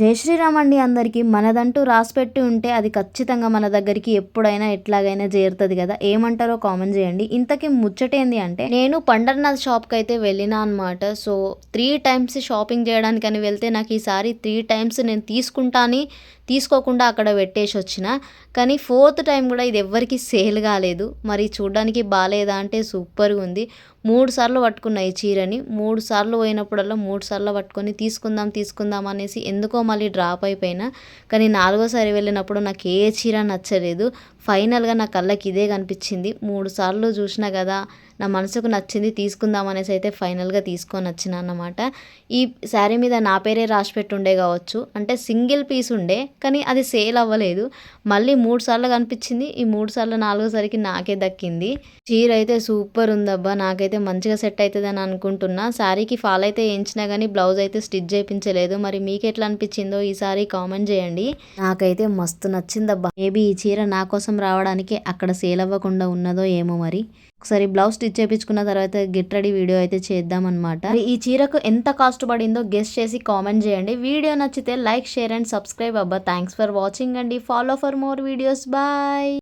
జై శ్రీరామ్ అండి అందరికీ. మనదంటూ రాసిపెట్టి ఉంటే అది ఖచ్చితంగా మన దగ్గరికి ఎప్పుడైనా ఎట్లాగైనా చేరుతుంది కదా. ఏమంటారో కామెంట్ చేయండి. ఇంతకీ ముచ్చటేంది అంటే నేను పండర్నాథ్ షాప్కి అయితే వెళ్ళినా అనమాట సో త్రీ టైమ్స్ షాపింగ్ చేయడానికని వెళ్తే నాకు ఈసారి త్రీ టైమ్స్ నేను తీసుకుంటాని తీసుకోకుండా అక్కడ పెట్టేసి వచ్చిన. కానీ ఫోర్త్ టైం కూడా ఇది ఎవ్వరికి సేల్ కాలేదు. మరి చూడడానికి బాగాలేదా అంటే సూపర్గా ఉంది మూడు సార్లు పట్టుకున్న ఈ చీరని. మూడు సార్లు పోయినప్పుడల్లా మూడు సార్లు పట్టుకొని తీసుకుందాం తీసుకుందాం అనేసి ఎందుకో మళ్ళీ డ్రాప్ అయిపోయినా. కానీ నాలుగోసారి వెళ్ళినప్పుడు నాకు ఏ చీర నచ్చలేదు. ఫైనల్గా నా కళ్ళకి ఇదే కనిపించింది. మూడు సార్లు చూసినా కదా నా మనసుకు నచ్చింది తీసుకుందాం అనేసి అయితే ఫైనల్గా తీసుకొని వచ్చిన అన్నమాట. ఈ శారీ మీద నా పేరే రాసి పెట్టుండే కావచ్చు. అంటే సింగిల్ పీస్ ఉండే కానీ అది సేల్ అవ్వలేదు. మళ్ళీ మూడు సార్లు కనిపించింది. ఈ మూడు సార్లు నాలుగోసారికి నాకే దక్కింది. చీర అయితే సూపర్ ఉందబ్బా నాకైతే మంచిగా సెట్ అవుతుంది అని అనుకుంటున్నా. శారీకి ఫాల్ అయితే వేయించినా కానీ బ్లౌజ్ అయితే స్టిచ్ చేయించలేదు. మరి మీకు ఎట్లా అనిపించిందో ఈ సారీ కామెంట్ చేయండి. నాకైతే మస్తు నచ్చిందబ్బా. మేబీ ఈ చీర నా కోసం రావడానికి అక్కడ సేల్ అవ్వకుండా ఉన్నదో ఏమో మరి. ఒకసారి బ్లౌజ్ స్టిచ్ చేయించుకున్న తర్వాత గెట్ రెడీ వీడియో అయితే చేద్దాం అనమాట ఈ చీరకు ఎంత కాస్ట్ పడిందో గెస్ట్ చేసి కామెంట్ చేయండి. వీడియో నచ్చితే లైక్ షేర్ అండ్ సబ్స్క్రైబ్ అబ్బా. థ్యాంక్స్ ఫర్ వాచింగ్ అండి. Follow for more videos. Bye.